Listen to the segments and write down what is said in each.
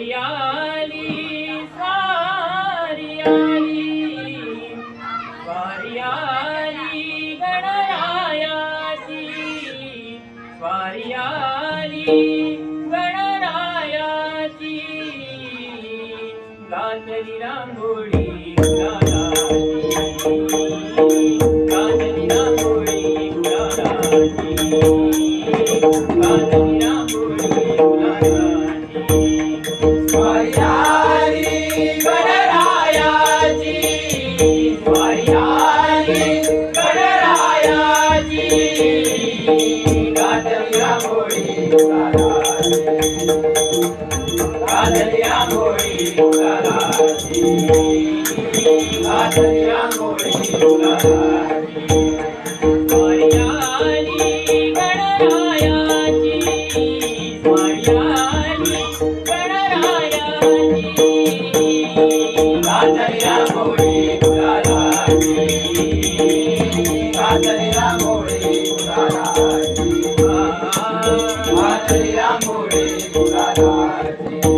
्याल गणर आयासि वारी गणर आयासि गादी नां गुरा गङ्गी गाजल्या मोळी तुला राजी गाजल्या मोळी तुला राजी Bharati.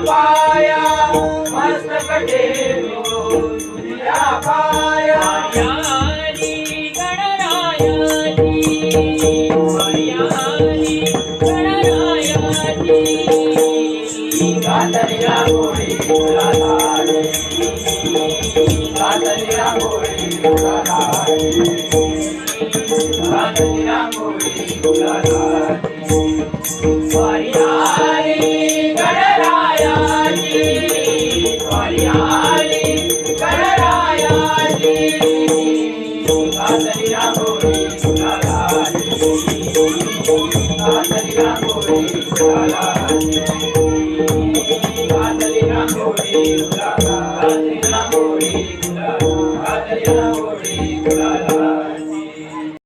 पाया मस्तक ठेवो तुझ्या पाया. कातल्या गोळी तुला लाडे कातल्या गोळी तुला लाडे कातल्या गोळी तुला लाडे Yeah.